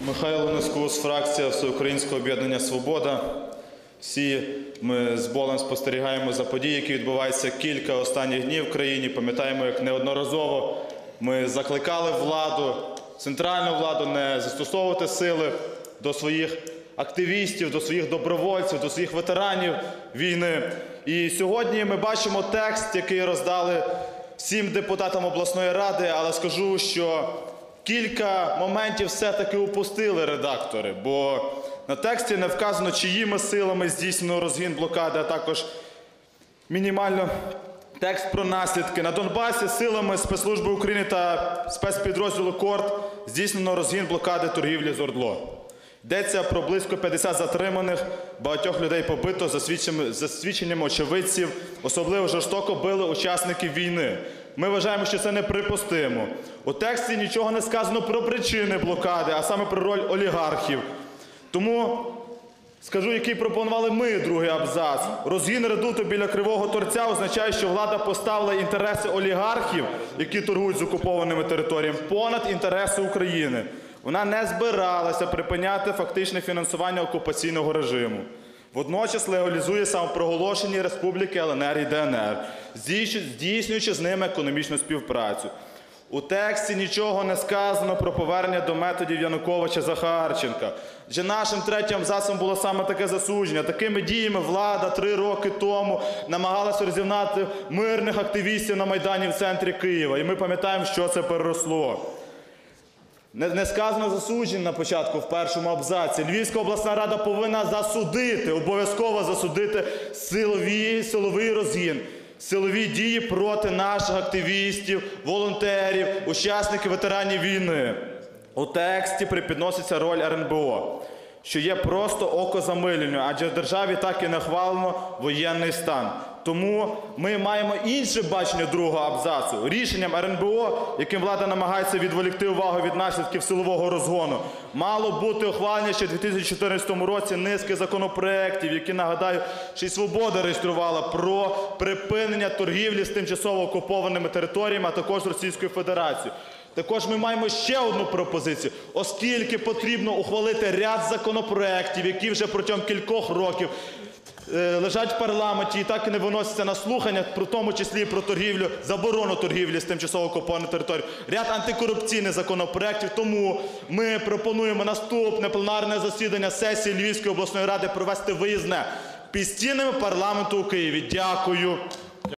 Михайло Нескус, фракція Всеукраїнського об'єднання Свобода. Всі ми з болем спостерігаємо за події, які відбуваються кілька останніх днів в країні. Пам'ятаємо, як неодноразово ми закликали владу, центральну владу не застосовувати сили до своїх активістів, до своїх добровольців, до своїх ветеранів війни. І сьогодні ми бачимо текст, який роздали всім депутатам обласної ради, але скажу, що кілька моментів все-таки упустили редактори, бо на тексті не вказано, чиїми силами здійснено розгін блокади, а також мінімально текст про наслідки. На Донбасі силами спецслужби України та спецпідрозділу КОРД здійснено розгін блокади торгівлі з Ордло. Йдеться про близько 50 затриманих, багатьох людей побито за свідченнями, очевидців, особливо жорстоко били учасників війни. Ми вважаємо, що це неприпустимо. У тексті нічого не сказано про причини блокади, а саме про роль олігархів. Тому скажу, який пропонували ми другий абзац. Розгін редуту біля кривого торця означає, що влада поставила інтереси олігархів, які торгують з окупованими територіями, понад інтереси України. Вона не збиралася припиняти фактичне фінансування окупаційного режиму. Водночас легалізує самопроголошені республіки ЛНР і ДНР, здійснюючи- з ними економічну співпрацю. У тексті нічого не сказано про повернення до методів Януковича Захарченка. Адже нашим третім абзацом було саме таке засудження. Такими діями влада три роки тому намагалася розігнати мирних активістів на Майдані в центрі Києва. І ми пам'ятаємо, що це переросло. Не, сказано засуджень на початку в першому абзаці. Львівська обласна рада повинна засудити, обов'язково засудити силові, силовий розгін, силові дії проти наших активістів, волонтерів, учасників ветеранів війни. У тексті припідноситься роль РНБО, що є просто окозамилюванням, адже в державі так і не хвалено воєнний стан. Тому ми маємо інше бачення другого абзацу. Рішенням РНБО, яким влада намагається відволікти увагу від наслідків силового розгону, мало бути ухвалення ще в 2014 році низки законопроєктів, які, нагадаю, ще й свобода реєструвала про припинення торгівлі з тимчасово окупованими територіями, а також Російською Федерацією. Також ми маємо ще одну пропозицію, оскільки потрібно ухвалити ряд законопроєктів, які вже протягом кількох років лежать в парламенті і так і не виносяться на слухання, про тому числі про торгівлю, заборону торгівлі з тимчасово окупованою територією, ряд антикорупційних законопроєктів. Тому ми пропонуємо наступне пленарне засідання сесії Львівської обласної ради провести виїзне під стінами парламенту у Києві. Дякую.